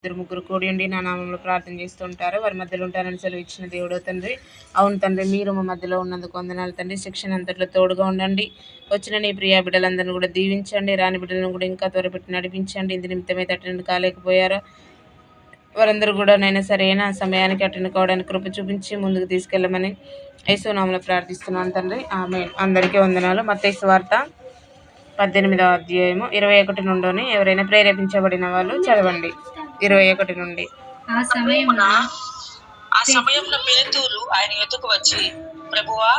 ఇద్దరు ముగ్గురు కూడి ఉండి నా నామంలో ప్రార్థన చేస్తుంటారు వారి మధ్యలో ఉంటారని సెలవు ఇచ్చిన దేవుడు తండ్రి. అవును తండ్రి మీరు మా మధ్యలో ఉన్నందుకు వందనాలు తండ్రి. శిక్షణ అంతట్లో తోడుగా ఉండండి. వచ్చిన నీ ప్రియా బిడ్డలందరినీ కూడా దీవించండి. రాని బిడ్డలను కూడా ఇంకా త్వరపెట్టి నడిపించండి. ఇంది నిమిత్తమే తట్టండి కాలేకపోయారు వారందరూ కూడా నైనా సరైన సమయానికి అటెండ్ కావడానికి కృప చూపించి ముందుకు తీసుకెళ్ళమని యేసునామలో ప్రార్థిస్తున్నాను తండ్రి. ఆమె అందరికీ వందనాలు. మత్తేసు వార్త పద్దెనిమిదవ అధ్యాయము ఇరవై ఒకటి నుండి ఎవరైనా ప్రేరేపించబడిన వాళ్ళు చదవండి. ఇరవై ఒకటి నుండి. ఆ సమయమున ఆ సమయంలో పేతురు ఆయన ఎదుకు వచ్చి ప్రభువా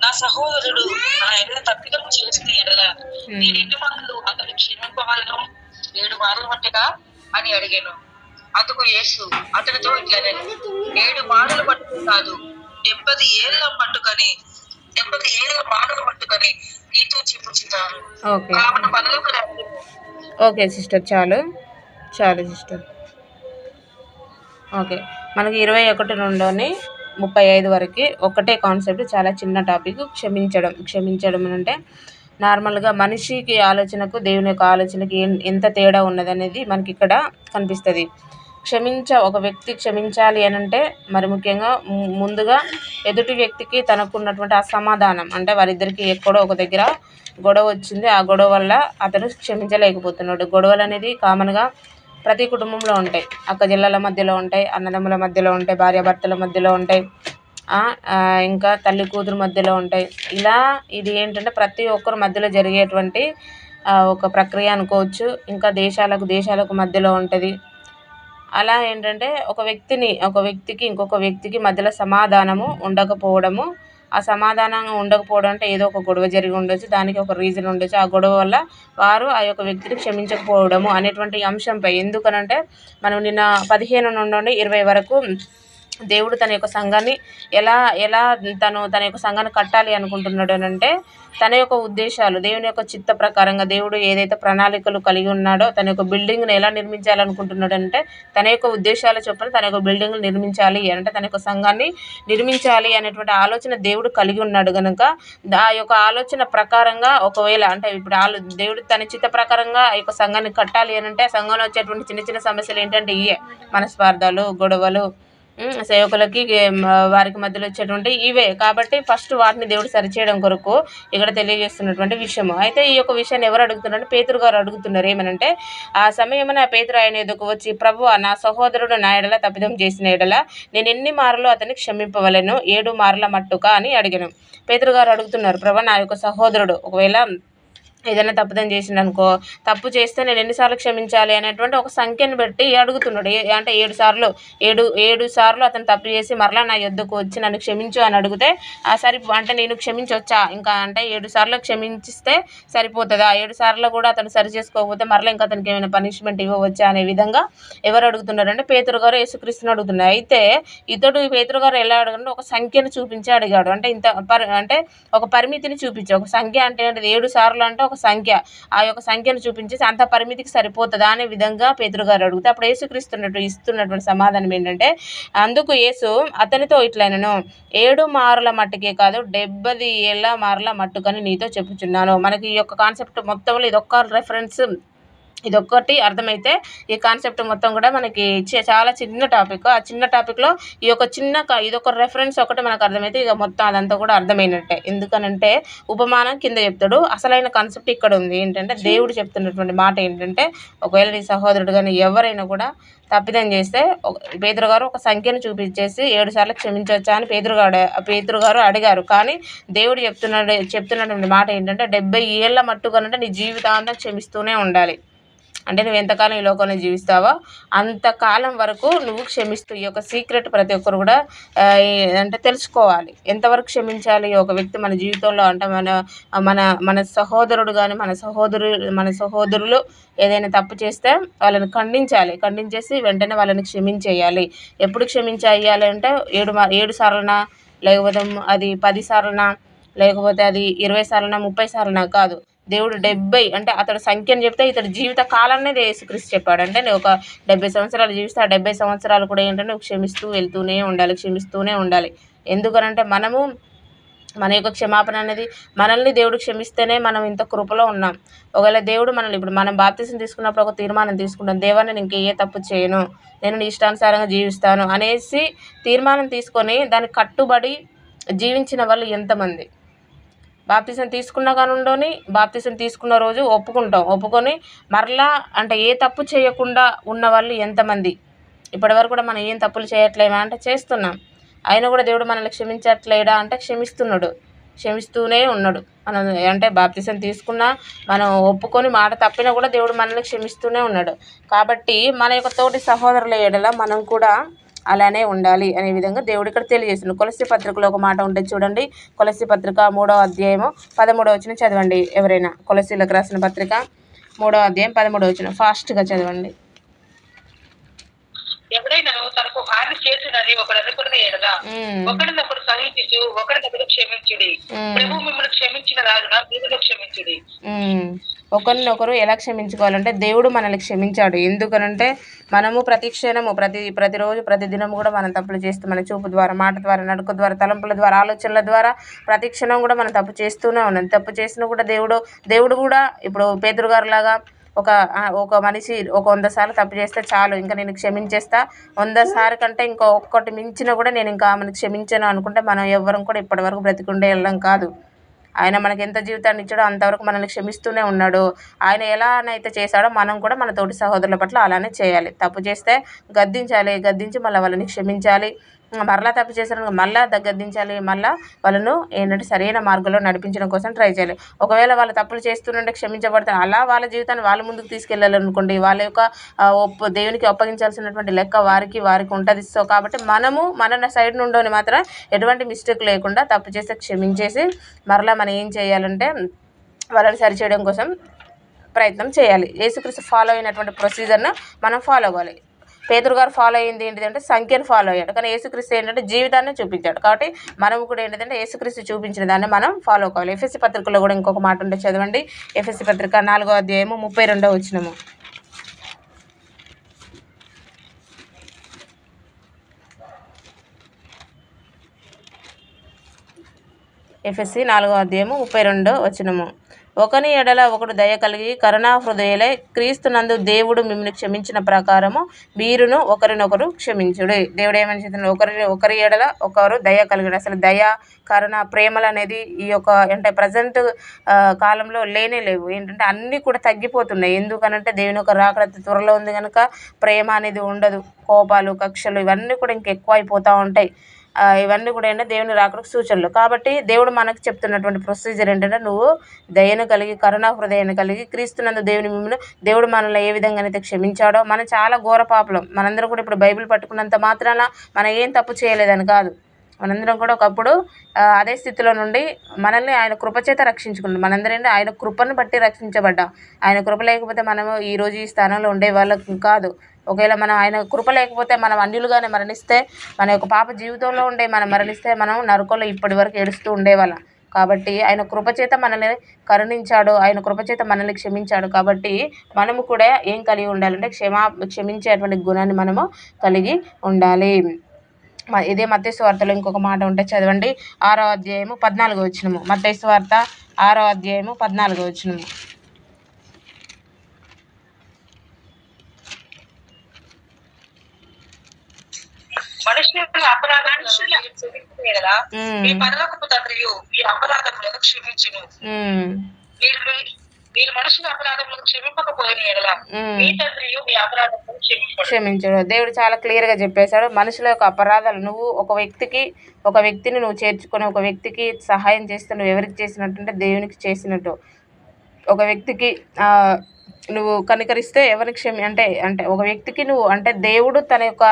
నా సహోదరుడు నా ఎడల తప్పిదం చేసిన ఎడల. నేను ఎన్ని మందులు అతను క్షమింపవలను. ఏడు మారులు మట్టుగా అని అడిగాను. అందుకు యేసు అతనితో ఇట్లా ఏడు మారులు మట్టుకు కాదు డెబ్బది ఏళ్ళ మట్టుకని డెబ్బది ఏళ్ళ మాటలు పట్టుకొని నీతో చెప్పుచున్నాను ఓకే. కావున పనులకు ఓకే సిస్టర్. చాలు. చాలు సిస్టర్. ఓకే. మనకి ఇరవై ఒకటి నుండి ముప్పై ఐదు వరకు ఒకటే కాన్సెప్ట్ చాలా చిన్న టాపిక్ క్షమించడం. క్షమించడం అంటే నార్మల్గా మనిషికి ఆలోచనకు దేవుని యొక్క ఆలోచనకి ఎంత తేడా ఉన్నదనేది మనకి ఇక్కడ కనిపిస్తుంది. క్షమించ ఒక వ్యక్తి క్షమించాలి అని అంటే మరి ముఖ్యంగా ముందుగా ఎదుటి వ్యక్తికి తనకున్నటువంటి అసమాధానం అంటే వారిద్దరికి ఎక్కడో ఒక దగ్గర గొడవ వచ్చింది. ఆ గొడవ వల్ల అతను క్షమించలేకపోతున్నాడు. గొడవలు అనేది కామన్గా ప్రతి కుటుంబంలో ఉంటాయి. అక్క చెల్లెల మధ్యలో ఉంటాయి అన్నదమ్ముల మధ్యలో ఉంటాయి భార్యాభర్తల మధ్యలో ఉంటాయి ఇంకా తల్లి కూతురు మధ్యలో ఉంటాయి. ఇలా ఇది ఏంటంటే ప్రతి ఒక్కరు మధ్యలో జరిగేటువంటి ఒక ప్రక్రియ అనుకోవచ్చు. ఇంకా దేశాలకు దేశాలకు మధ్యలో ఉంటుంది. అలా ఏంటంటే ఒక వ్యక్తిని ఒక వ్యక్తికి ఇంకొక వ్యక్తికి మధ్యలో సమాధానము ఉండకపోవడము ఆ సమాధానంగా ఉండకపోవడం అంటే ఏదో ఒక గొడవ జరిగి ఉండొచ్చు దానికి ఒక రీజన్ ఉండొచ్చు. ఆ గొడవ వల్ల వారు ఆ యొక్క వ్యక్తిని క్షమించకపోవడము అనేటువంటి అంశంపై. ఎందుకనంటే మనం నిన్న పదిహేను నుండి ఇరవై వరకు దేవుడు తన యొక్క సంఘాన్ని ఎలా ఎలా తను తన యొక్క సంఘాన్ని కట్టాలి అనుకుంటున్నాడు అని అంటే తన యొక్క ఉద్దేశాలు దేవుని యొక్క చిత్త ప్రకారంగా దేవుడు ఏదైతే ప్రణాళికలు కలిగి ఉన్నాడో తన యొక్క బిల్డింగ్ని ఎలా నిర్మించాలనుకుంటున్నాడు అంటే తన యొక్క ఉద్దేశాల చొప్పున తన యొక్క బిల్డింగ్ నిర్మించాలి అంటే తన యొక్క సంఘాన్ని నిర్మించాలి అనేటువంటి ఆలోచన దేవుడు కలిగి ఉన్నాడు కనుక ఆ యొక్క ఆలోచన ప్రకారంగా ఒకవేళ అంటే ఇప్పుడు ఆలో దేవుడు తన చిత్త ప్రకారంగా ఆ యొక్క సంఘాన్ని కట్టాలి అని అంటే ఆ సంఘంలో వచ్చేటువంటి చిన్న చిన్న సమస్యలు ఏంటంటే ఇయే మనస్పార్థాలు గొడవలు సేవకులకి వారికి మధ్యలో వచ్చేటువంటి ఇవే. కాబట్టి ఫస్ట్ వాటిని దేవుడు సరిచేయడం కొరకు ఇక్కడ తెలియజేస్తున్నటువంటి విషయము. అయితే ఈ యొక్క విషయాన్ని ఎవరు అడుగుతున్నారంటే పేతురు గారు అడుగుతున్నారు. ఏమనంటే ఆ సమయమున పేతురు ఆయన ఎదుకు వచ్చి ప్రభు నా సహోదరుడు నా ఎడల తప్పిదం చేసిన ఎడల నేను ఎన్ని మార్లు అతన్ని క్షమింపవలను? ఏడు మార్ల మట్టుక అని అడిగాను. పేతురు గారు అడుగుతున్నారు ప్రభు నా యొక్క సహోదరుడు ఒకవేళ ఏదైనా తప్పుదని చేసిండు అనుకో తప్పు చేస్తే నేను ఎన్నిసార్లు క్షమించాలి అనేటువంటి ఒక సంఖ్యను పెట్టి అడుగుతున్నాడు. ఏ అంటే ఏడు సార్లు ఏడు ఏడు సార్లు అతను తప్పు చేసి మరలా నా యొద్దకు వచ్చి నన్ను క్షమించు అని అడిగితే ఆ సరి అంటే నేను క్షమించవచ్చా ఇంకా అంటే ఏడు సార్లు క్షమించిస్తే సరిపోతుందా? ఏడు సార్లు కూడా అతను సరి చేసుకోకపోతే మరలా ఇంకా అతనికి ఏమైనా పనిష్మెంట్ ఇవ్వవచ్చా? అనే విధంగా ఎవరు అడుగుతున్నారంటే పేతురు గారు యేసుక్రీస్తుని అడుగుతున్నారు. అయితే ఇతడు పేతురు గారు ఎలా అడగంటే ఒక సంఖ్యను చూపించి అడిగాడు. అంటే ఇంత పరి అంటే ఒక పరిమితిని చూపించి ఒక సంఖ్య అంటే ఏడు సార్లు అంటే ఒక సంఖ్య. ఆ యొక్క సంఖ్యను చూపించేసి అంత పరిమితికి సరిపోతుందా అనే విధంగా పేతురు గారు అడిగితే అప్పుడు యేసుక్రీస్తున్నట్టు ఇస్తున్నటువంటి సమాధానం ఏంటంటే అందుకు యేసు అతనితో ఇట్లైనను ఏడు మారుల మట్టుకే కాదు డెబ్బది ఏళ్ళ మారుల మట్టుకని నీతో చెప్పుచున్నాను. మనకి ఈ యొక్క కాన్సెప్ట్ మొత్తంలో ఇదొక్క రెఫరెన్స్ ఇదొక్కటి అర్థమైతే ఈ కాన్సెప్ట్ మొత్తం కూడా మనకి చాలా చిన్న టాపిక్ ఆ చిన్న టాపిక్లో ఈ యొక్క చిన్న ఇదొక రెఫరెన్స్ ఒకటి మనకు అర్థమైతే ఇక మొత్తం అదంతా కూడా అర్థమైనట్టే. ఎందుకనంటే ఉపమానం కింద చెప్తాడు. అసలైన కాన్సెప్ట్ ఇక్కడ ఉంది. ఏంటంటే దేవుడు చెప్తున్నటువంటి మాట ఏంటంటే ఒకవేళ నీ సహోదరుడు కానీ ఎవరైనా కూడా తప్పిదం చేస్తే పేదరు గారు ఒక సంఖ్యను చూపించేసి ఏడు సార్లు క్షమించవచ్చా అని పేదరుగాడు పేదరుగారు గారు అడిగారు. కానీ దేవుడు చెప్తున్నాడు చెప్తున్నటువంటి మాట ఏంటంటే డెబ్బై ఏళ్ళ మట్టుకనంటే నీ జీవితాంతం క్షమిస్తూనే ఉండాలి. అంటే నువ్వు ఎంతకాలం ఈ లోకంలో జీవిస్తావో అంతకాలం వరకు నువ్వు క్షమిస్తూ ఈ యొక్క సీక్రెట్ ప్రతి ఒక్కరు కూడా అంటే తెలుసుకోవాలి. ఎంతవరకు క్షమించాలి? ఒక వ్యక్తి మన జీవితంలో అంటే మన మన మన సహోదరుడు కానీ మన సహోదరు మన సహోదరులు ఏదైనా తప్పు చేస్తే వాళ్ళని ఖండించాలి. ఖండించేసి వెంటనే వాళ్ళని క్షమించేయాలి. ఎప్పుడు క్షమించేయాలి అంటే ఏడు మా ఏడు సార్లనా? లేకపోతే అది పది సార్లనా? లేకపోతే అది ఇరవై సార్లనా? ముప్పై సార్లనా? కాదు. దేవుడు డెబ్బై అంటే అతడు సంఖ్యను చెప్తే ఇతడు జీవిత కాలాన్ని యేసుక్రీస్తు చెప్పాడు. అంటే నేను ఒక డెబ్బై సంవత్సరాలు జీవిస్తే ఆ డెబ్బై సంవత్సరాలు కూడా ఏంటంటే క్షమిస్తూ వెళ్తూనే ఉండాలి క్షమిస్తూనే ఉండాలి. ఎందుకనంటే మనము మన యొక్క క్షమాపణ అనేది మనల్ని దేవుడు క్షమిస్తేనే మనం ఇంత కృపలో ఉన్నాం. ఒకవేళ దేవుడు మనల్ని ఇప్పుడు మనం బాప్తీసం తీసుకున్నప్పుడు ఒక తీర్మానం తీసుకుంటాం దేవాన్ని నేను ఇంకే ఏ తప్పు చేయను నేను ఇష్టానుసారంగా జీవిస్తాను అనేసి తీర్మానం తీసుకొని దానికి కట్టుబడి జీవించిన వాళ్ళు ఎంతమంది? బాప్తిసం తీసుకున్న కానుండోని బాప్తీసం తీసుకున్న రోజు ఒప్పుకుంటాం. ఒప్పుకొని మరలా అంటే ఏ తప్పు చేయకుండా ఉన్న వాళ్ళు ఎంతమంది? ఇప్పటివరకు కూడా మనం ఏం తప్పులు చేయట్లేమా అంటే చేస్తున్నాం. అయినా కూడా దేవుడు మనల్ని క్షమించట్లేడా అంటే క్షమిస్తున్నాడు. క్షమిస్తూనే ఉన్నాడు. మనం అంటే బాప్తీసం తీసుకున్నా మనం ఒప్పుకొని మాట తప్పినా కూడా దేవుడు మనల్ని క్షమిస్తూనే ఉన్నాడు. కాబట్టి మన యొక్క తోటి సహోదరుల ఎడల మనం కూడా అలానే ఉండాలి అనే విధంగా దేవుడు ఇక్కడ తెలియజేస్తున్నాడు. కొలసి పత్రికలో ఒక మాట ఉంటుంది చూడండి. కొలసి పత్రిక మూడో అధ్యాయము పదమూడవ వచ్చిన చదవండి. ఎవరైనా కొలసీలకు రాసిన పత్రిక మూడో అధ్యాయం పదమూడవ వచ్చిన ఫాస్ట్గా చదవండి. ఎవరైనా తనకు హాని చేసినది ఒకడు అనుకున్న ఎడల ఉమ్, ఒకరినొకరు సహించు ఒకరినొకరు క్షమించుడి. ప్రభు మిమ్మల్ని క్షమించిన రాజున? మీరు క్షమించుడి. ఒకరినొకరు ఎలా క్షమించుకోవాలంటే దేవుడు మనల్ని క్షమించాడు. ఎందుకనంటే మనము ప్రతి క్షణము ప్రతి ప్రతిరోజు ప్రతి దినం కూడా మనం తప్పులు చేస్తూ మన చూపు ద్వారా మాట ద్వారా నడుక ద్వారా తలంపుల ద్వారా ఆలోచనల ద్వారా ప్రతి క్షణం కూడా మనం తప్పు చేస్తూనే ఉన్నాం. తప్పు చేసినా కూడా దేవుడు దేవుడు కూడా ఇప్పుడు పేదరు గారు లాగా ఒక ఒక మనిషి ఒక వంద సార్లు తప్పు చేస్తే చాలు. ఇంకా నేను క్షమించేస్తా. వంద సార్లు కంటే ఇంకో ఒక్కటి మించినా కూడా నేను ఇంకా ఆమెను క్షమించను అనుకుంటే మనం ఎవ్వరం కూడా ఇప్పటివరకు బ్రతికుండే వెళ్ళం కాదు. ఆయన మనకి ఎంత జీవితాన్ని ఇచ్చాడో అంతవరకు మనల్ని క్షమిస్తూనే ఉన్నాడు. ఆయన ఎలానైతే చేశాడో మనం కూడా మన తోటి సహోదరుల పట్ల అలానే చేయాలి. తప్పు చేస్తే గద్దించాలి. గద్దించి మళ్ళీ వాళ్ళని క్షమించాలి. మరలా తప్పు చేశారు దగ్గర దించాలి మళ్ళీ వాళ్ళను ఏంటంటే సరైన మార్గంలో నడిపించడం కోసం ట్రై చేయాలి. ఒకవేళ వాళ్ళు తప్పులు చేస్తుంటే క్షమించబడతారు. అలా వాళ్ళ జీవితాన్ని వాళ్ళ ముందుకు తీసుకెళ్ళాలనుకోండి వాళ్ళ యొక్క ఒప్ప దేవునికి అప్పగించాల్సినటువంటి లెక్క వారికి వారికి ఉంటుంది. సో కాబట్టి మనము మన సైడ్ నుండి మాత్రం ఎటువంటి మిస్టేక్ లేకుండా తప్పు చేస్తే క్షమించేసి మరలా మనం ఏం చేయాలంటే వాళ్ళని సరిచేయడం కోసం ప్రయత్నం చేయాలి. యేసుక్రీస్తు ఫాలో అయినటువంటి ప్రొసీజర్ను మనం ఫాలో అవ్వాలి. పేదరు గారు ఫాలో అయ్యింది ఏంటిదంటే సంఖ్యను ఫాలో అయ్యాడు. కానీ యేసుక్రీస్తు ఏంటంటే జీవితాన్ని చూపించాడు. కాబట్టి మనం కూడా ఏంటిదంటే యేసుక్రీస్తు చూపించిన దాన్ని మనం ఫాలో కావాలి. ఎఫ్ఎస్సి పత్రికలో కూడా ఇంకొక మాట ఉంటే చదవండి. ఎఫ్ఎస్సి పత్రిక నాలుగో అధ్యాయము ముప్పై రెండో వచ్చినము ఎఫ్ఎస్సి నాలుగో అధ్యాయము ముప్పై రెండో వచనము. ఒకని ఎడల ఒకడు దయ కలిగి కరుణా హృదయులై క్రీస్తునందు దేవుడు మిమ్మల్ని క్షమించిన ప్రకారము వీరును ఒకరినొకరు క్షమించుడు. దేవుడు ఏమని చెప్తున్నాడు? ఒకరి ఒకరి ఎడల ఒకరు దయ కలిగడు. అసలు దయ కరుణ ప్రేమలు అనేది ఈ యొక్క అంటే ప్రజెంట్ కాలంలో లేనే లేవు. ఏంటంటే అన్నీ కూడా తగ్గిపోతున్నాయి. ఎందుకనంటే దేవుని యొక్క రాకడ త్వరలో ఉంది కనుక ప్రేమ అనేది ఉండదు. కోపాలు కక్షలు ఇవన్నీ కూడా ఇంకెక్కువ అయిపోతూ ఉంటాయి. ఇవన్నీ కూడా ఏంటంటే దేవుని రాకడకు సూచనలు. కాబట్టి దేవుడు మనకు చెప్తున్నటువంటి ప్రొసీజర్ ఏంటంటే నువ్వు దయను కలిగి కరుణా హృదయాన్ని కలిగి క్రీస్తునందు దేవుని మిమ్మల్ని దేవుడు మనల్ని ఏ విధంగా అయితే క్షమించాడో మనం చాలా ఘోర పాపలం. మనందరం కూడా ఇప్పుడు బైబిల్ పట్టుకున్నంత మాత్రాన మనం ఏం తప్పు చేయలేదని కాదు. మనందరం కూడా ఒకప్పుడు అదే స్థితిలో నుండి మనల్ని ఆయన కృపచేత రక్షించుకున్నాం. మనందరం ఆయన కృపను బట్టి రక్షించబడ్డాం. ఆయన కృప లేకపోతే మనము ఈ రోజు ఈ స్థానంలో ఉండే వాళ్ళం కాదు. ఒకవేళ మనం ఆయన కృప లేకపోతే మనం అన్యులుగానే మరణిస్తే మన యొక్క పాప జీవితంలో ఉండే మనం మరణిస్తే మనం నరకంలో ఇప్పటి వరకు ఏడుస్తూ ఉండేవాళ్ళం. కాబట్టి ఆయన కృపచేత మనల్ని కరుణించాడు ఆయన కృపచేత మనల్ని క్షమించాడు. కాబట్టి మనము కూడా ఏం కలిగి ఉండాలంటే క్షమా క్షమించేటువంటి గుణాన్ని మనము కలిగి ఉండాలి. ఇదే మత్స్సు వార్తలో ఇంకొక మాట ఉంటే చదవండి. ఆరో అధ్యాయము పద్నాలుగో వచ్చినము మత్స్సు వార్త ఆరో అధ్యాయము పద్నాలుగో వచ్చినము మనుషుల అపరాధాన్ని క్షమించుడి కదా. మీ పనులకు తండ్రియు ఈ అపరాధములను క్షమించును. మీరు మీరు మనుషుల అపరాధములను క్షమింపకపోయిన ఎడల. మీ తండ్రియు మీ అపరాధములను క్షమించడు. దేవుడు చాలా క్లియర్గా చెప్పేశాడు. మనుషుల యొక్క అపరాధాలు నువ్వు ఒక వ్యక్తికి ఒక వ్యక్తిని నువ్వు చేర్చుకొని ఒక వ్యక్తికి సహాయం చేస్తే నువ్వు ఎవరికి చేసినట్టు అంటే దేవునికి చేసినట్టు. ఒక వ్యక్తికి ఆ, నువ్వు కనికరిస్తే ఎవరికి క్షమి అంటే అంటే ఒక వ్యక్తికి నువ్వు అంటే దేవుడు తన యొక్క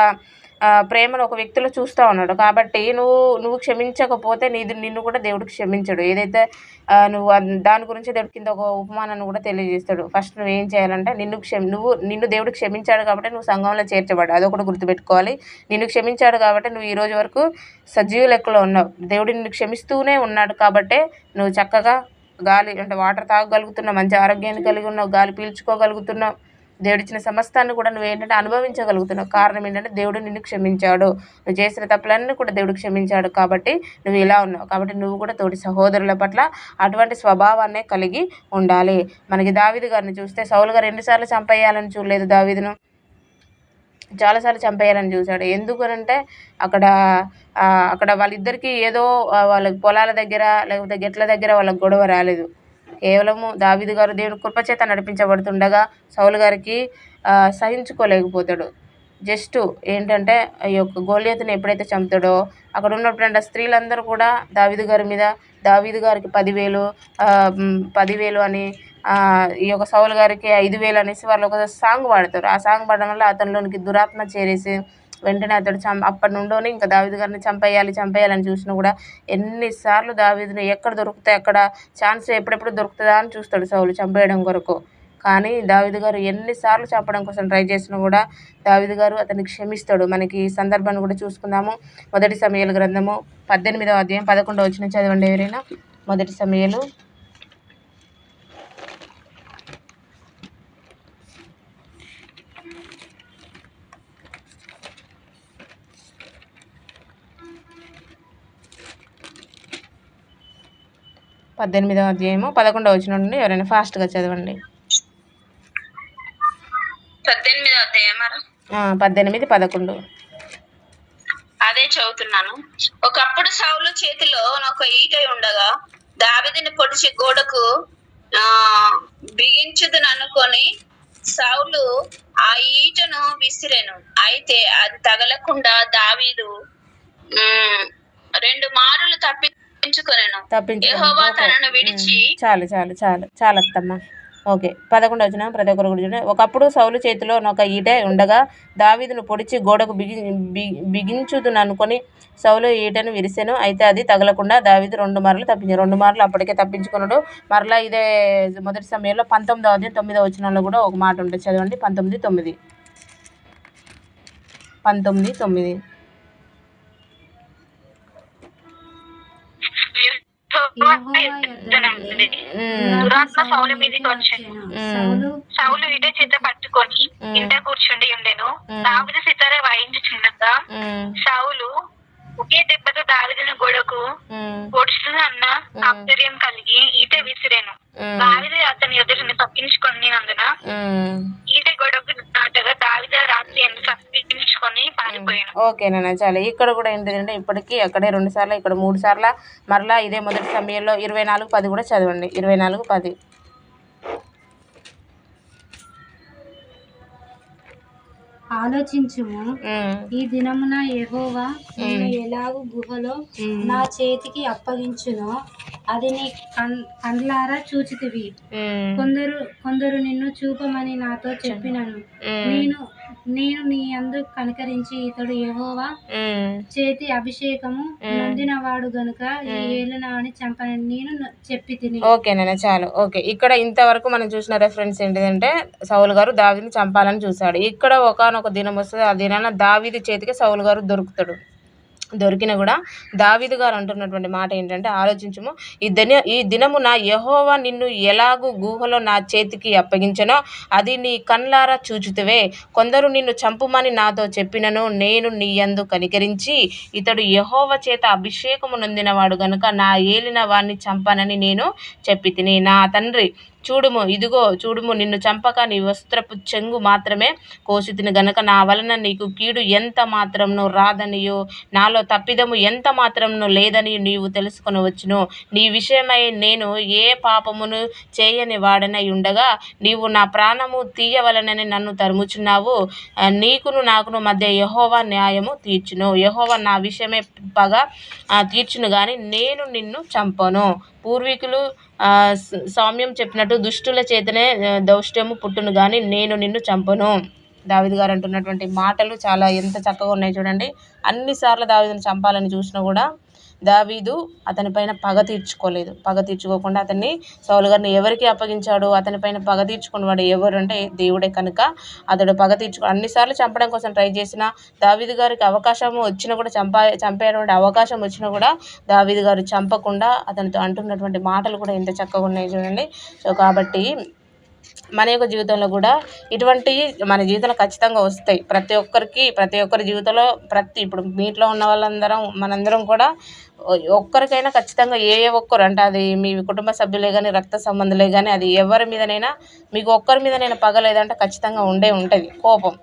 ప్రేమను ఒక వ్యక్తిలో చూస్తూ ఉన్నాడు. కాబట్టి నువ్వు నువ్వు క్షమించకపోతే నీది నిన్ను కూడా దేవుడు క్షమించడు. ఏదైతే నువ్వు దాని గురించి దేవుడి కింద ఒక ఉపమానాన్ని కూడా తెలియజేస్తాడు. ఫస్ట్ నువ్వు ఏం చేయాలంటే నిన్ను క్షమి నువ్వు నిన్ను దేవుడు క్షమించాడు కాబట్టి నువ్వు సంఘంలో చేర్చబడ్డావు. అదొకటి గుర్తుపెట్టుకోవాలి. నిన్ను క్షమించాడు కాబట్టి నువ్వు ఈ రోజు వరకు సజీవ లెక్కలో ఉన్నావు. దేవుడు నిన్ను క్షమిస్తూనే ఉన్నాడు కాబట్టే నువ్వు చక్కగా గాలి అంటే వాటర్ తాగగలుగుతున్నావు మంచి ఆరోగ్యాన్ని కలిగి ఉన్నావు గాలి పీల్చుకోగలుగుతున్నావు. దేవుడిచ్చిన సమస్తాన్ని కూడా నువ్వు ఏంటంటే అనుభవించగలుగుతున్నావు. కారణం ఏంటంటే దేవుడు నిన్ను క్షమించాడు. నువ్వు చేసిన తప్పులన్నీ కూడా దేవుడు క్షమించాడు కాబట్టి నువ్వు ఇలా ఉన్నావు. కాబట్టి నువ్వు కూడా తోటి సహోదరుల పట్ల అటువంటి స్వభావాన్ని కలిగి ఉండాలి. మనకి దావిది గారిని చూస్తే సౌలు గారు ఎన్నిసార్లు చంపేయాలని చూడలేదు దావిదును? చాలాసార్లు చంపేయాలని చూశాడు. ఎందుకనంటే అక్కడ అక్కడ వాళ్ళిద్దరికీ ఏదో వాళ్ళ పొలాల దగ్గర లేకపోతే గెట్ల దగ్గర వాళ్ళకి గొడవ రాలేదు. కేవలము దావీదు గారు దేవుని కృపచేత నడిపించబడుతుండగా సౌలు గారికి సహించుకోలేకపోతాడు. జస్ట్ ఏంటంటే ఈ యొక్క గోల్యతను ఎప్పుడైతే చంపుతాడో అక్కడ ఉన్నటువంటి స్త్రీలందరూ కూడా దావీదు గారి మీద దావీదు గారికి పదివేలు పదివేలు అని ఈ యొక్క సౌలు గారికి ఐదు వేలు అనేసి వాళ్ళు ఒక సాంగ్ పాడతారు. ఆ సాంగ్ పాడడం వల్ల అతనిలోనికి దురాత్మ చేరేసి వెంటనే అతడు చం అప్పటి నుండోనే ఇంకా దావీదు గారిని చంపేయాలి చంపేయాలని చూసినా కూడా ఎన్నిసార్లు దావీదుని ఎక్కడ దొరుకుతాయి అక్కడ ఛాన్స్ ఎప్పుడెప్పుడు దొరుకుతుందా అని చూస్తాడు సౌలు చంపేయడం కొరకు. కానీ దావీదు గారు ఎన్నిసార్లు చంపడం కోసం ట్రై చేసినా కూడా దావీదు గారు అతన్ని క్షమిస్తాడు. మనకి ఈ సందర్భాన్ని కూడా చూసుకుందాము. మొదటి సమయాల గ్రంథము పద్దెనిమిదవ అధ్యాయం పదకొండవ వచ్చిన చదవండి ఎవరైనా. మొదటి సమయాలు పద్దెనిమిదవ అధ్యాయము పదకొండవ వచ్చిన నుండి ఎవరైనా ఫాస్ట్గా చదవండి. పద్దెనిమిది పదకొండు. అదే చదువుతున్నాను. ఒకప్పుడు సౌలు చేతిలో ఒక ఈట ఉండగా దావిదిని పొడిచి గోడకు ఆ బిగించుదును అనుకొని సౌలు ఆ ఈటను విసిరెను. అయితే అది తగలకుండా దావీదు రెండు మారులు తప్పించుకొనెను విడిచి చాలు చాలు చాలు చాలు. అత్తమ్మ ఓకే. పదకొండు వచ్చిన ప్రతి ఒక్కరు కూడా ఒకప్పుడు సౌలు చేతిలో ఒక ఈట ఉండగా దావీదును పొడిచి గోడకు బిగి బి- బిగించుదును అనుకొని సౌలు ఈటను విరిసెను. అయితే అది తగలకుండా దావీదు రెండు మార్లు తప్పించాడు రెండు మార్లు అప్పటికే తప్పించుకున్నాడు మరలా ఇదే మొదటి సమయంలో పంతొమ్మిదవ అధ్యాయం తొమ్మిదవ వచనంలో కూడా ఒక మాట ఉంటుంది చదవండి. పంతొమ్మిది తొమ్మిది. పంతొమ్మిది తొమ్మిది. దురాత్మ సౌలు మీదకి వచ్చాను సౌలు ఇటే చేత పట్టుకొని. ఇంట కూర్చుండి ఉండెను. దావిది సితార వాయించుచుండగా ఉమ్, సౌలు ఒకే దెబ్బతో దావిదిన గొడకు ఉమ్, పొడుచుదన్న ఆశ్చర్యం కలిగి ఈట విసిరేను. దావిది అతని ఎదురుని తప్పించుకున్నందున ఉమ్. ఈట గొడవకు దాటగా ఓకేనా చాలు. ఇక్కడ కూడా ఏంటిదంటే ఇప్పటికీ అక్కడే రెండు సార్లు ఇక్కడ మూడు సార్లు మరలా ఇదే మొదటి సమయంలో ఇరవై నాలుగు పది కూడా చదవండి. ఇరవై నాలుగు పది. ఆలోచించుము. ఈ దినమున యెహోవా ఎలాగు గుహలో నా చేతికి అప్పగించునో. అది నీ కండ్లారా చూచితివి. కొందరు కొందరు నిన్ను చూపమని నాతో చెప్పినను. నేను నేను నీ అందు కనికరించి ఇతడు యెహోవా చేతి అభిషేకము నొందినవాడు గనుక ఈ ఏలున అని చంపనని నేను చెప్పి తిని ఓకేనా చాలు. ఓకే ఇక్కడ ఇంతవరకు మనం చూసిన రెఫరెన్స్ ఏంటిదంటే సౌలు గారు దావిని చంపాలని చూశాడు. ఇక్కడ ఒకనొక దినం వస్తుంది ఆ దినాన దావీది చేతికి సౌలు గారు దొరుకుతాడు. దొరికిన కూడా దావిదు గారు అంటున్నటువంటి మాట ఏంటంటే ఆలోచించము ఈ దిన ఈ దినమున యహోవా నిన్ను ఎలాగూ గుహలో నా చేతికి అప్పగించనో అది నీ కన్లారా చూచుతువే. కొందరు నిన్ను చంపుమని నాతో చెప్పినను నేను నీ యందు కనికరించి ఇతడు యహోవ చేత అభిషేకము నొందినవాడు గనుక నా ఏలిన వాణ్ణి చంపనని నేను చెప్పి తిని నా తండ్రి చూడుము ఇదిగో చూడుము నిన్ను చంపక నీ వస్త్రపు చెంగు మాత్రమే కోసితిని గనక నా వలన నీకు కీడు ఎంత మాత్రంను రాదనియో నాలో తప్పిదము ఎంత మాత్రంను లేదని నీవు తెలుసుకొనవచ్చును నీ విషయమై నేను ఏ పాపమును చేయని వాడనై ఉండగా నీవు నా ప్రాణము తీయవలనని నన్ను తరుముచున్నావు. నీకును నాకును మధ్య యహోవా న్యాయము తీర్చును. యహోవా నా విషయమే పగ తీర్చును కానీ నేను నిన్ను చంపను. పూర్వీకులు సామ్యం చెప్పినట్టు దుష్టుల చేతనే దౌష్ట్యము పుట్టును కానీ నేను నిన్ను చంపను. దావిద్ గారు అంటున్నటువంటి మాటలు చాలా ఎంత చక్కగా ఉన్నాయి చూడండి. అన్నిసార్లు దావీదుని చంపాలని చూసినా కూడా దావీదు అతని పైన పగ తీర్చుకోలేదు. పగ తీర్చుకోకుండా అతన్ని సౌలు గారిని ఎవరికి అప్పగించాడు? అతని పైన పగ తీర్చుకున్నవాడు ఎవరు అంటే దేవుడే కనుక అతడు పగ తీర్చుకో అన్నిసార్లు చంపడం కోసం ట్రై చేసిన దావీదు గారికి అవకాశం వచ్చినా కూడా చంపా చంపేటువంటి అవకాశం వచ్చినా కూడా దావీదు గారు చంపకుండా అతనితో అంటున్నటువంటి మాటలు కూడా ఎంత చక్కగా ఉన్నాయి చూడండి. సో కాబట్టి మన యొక్క జీవితంలో కూడా ఇటువంటి మన జీవితంలో ఖచ్చితంగా వస్తాయి. ప్రతి ఒక్కరికి ప్రతి ఒక్కరి జీవితంలో ప్రతి ఇప్పుడు మీట్లో ఉన్న వాళ్ళందరం మనందరం కూడా ఒక్కరికైనా ఖచ్చితంగా ఏ ఏ ఒక్కరు అంటే అది మీ కుటుంబ సభ్యులే కానీ రక్త సంబంధులే కానీ అది ఎవరి మీదనైనా మీకు ఒక్కరి మీదనైనా పగలేదంటే ఖచ్చితంగా ఉండే ఉంటుంది కోపం.